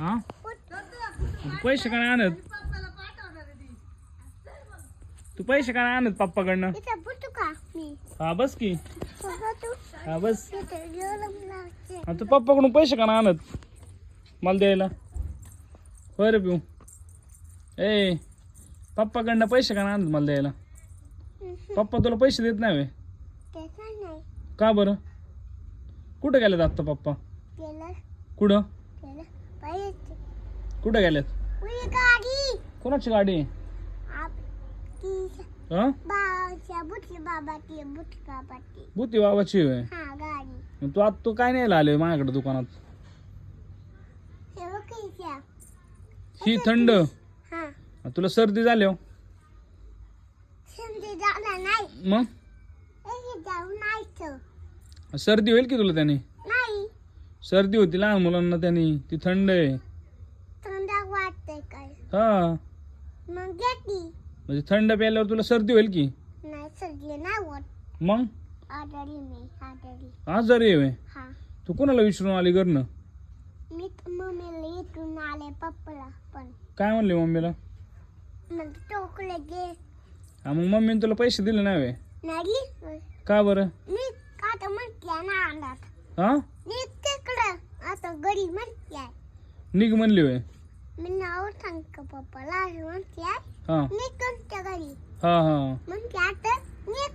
हा? तू पैसे का नाही आणत? तू पैसे का नाही आणत पप्पाकडनं? हा बस की. हा बस. आणि तू पप्पाकडून पैसे का नाही आणत? मला द्यायला. होय रे पिऊ. ए पप्पाकडनं पैसे का नाही आणत मला द्यायला? पप्पा तुला पैसे देत नाही का बरं? कुठं गेलेत आत्ता पप्पा? कुठं? कुठं गेलेत? गाडी. कोणाची गाडी? आप की हा? बाबाच्या बुटली बाबाची बुटली बाबाची. बुती बाबाची होय? हा गाडी. मग तू आता तू काय नाही आले माझ्याकडे दुकानात? हे. ही थंड. हा. तुला सर्दी झाली हो? समजे झाला नाही. मग? जाऊ सर्दी होईल की तुला त्याने? सर्दी होती लहान मुलांना त्याने ती थंड आहे. वाटतंय काय? हा. मग घेतली म्हणजे थंड प्यायल्यावर तुला सर्दी होईल की? नाही सगळे नाही होत. मग? आजारी मी आजारी. आजारी आहे. हा. तू कोणाला विचारून आली घरनं? मी त- मम्मीला इथून आले पप्पाला पण. काय म्हणले मम्मीला? मग टोकले गे हा मग मम्मीने तुला पैसे दिले नाही होय. नाही. का बरं? मी आता म्हटल्या ना हा? मी आता घरी म्हटल्याय निघ म्हणली होय. मी नाव सांग का पप्पाला? असं म्हटल्याय हा. मी तुमच्या घरी. हा हा. म्हणजे आता मी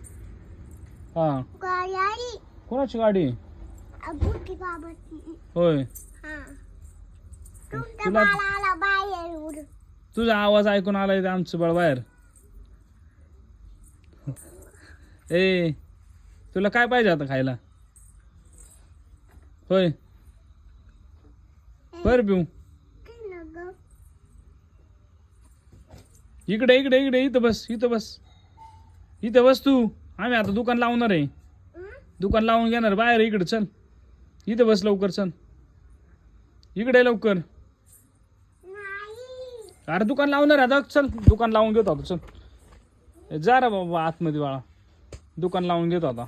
हा. गाडी आली. कोणाची गाडी? बुटी बाबाची. होय. हा. तुमचा तुला- बाळा आला बाहेर उडून. तुझा आवाज ऐकून आलाय ते आमचं बळ बाहेर. ए तुला काय पाहिजे आता खायला? होय. पिऊ इकडे इकडे इकडे इथं बस इथं बस. इथं बस तू. आम्ही आता दुकान लावणार आहे. दुकान लावून घेणार बाहेर इकडे चल. इथं बस लवकर चल. इकडे लवकर. अरे दुकान लावणार आहे आता चल. दुकान लावून घेतो आता चल. जा रे बाबा आतमध्ये बाळा. दुकान लावून घेतो आता.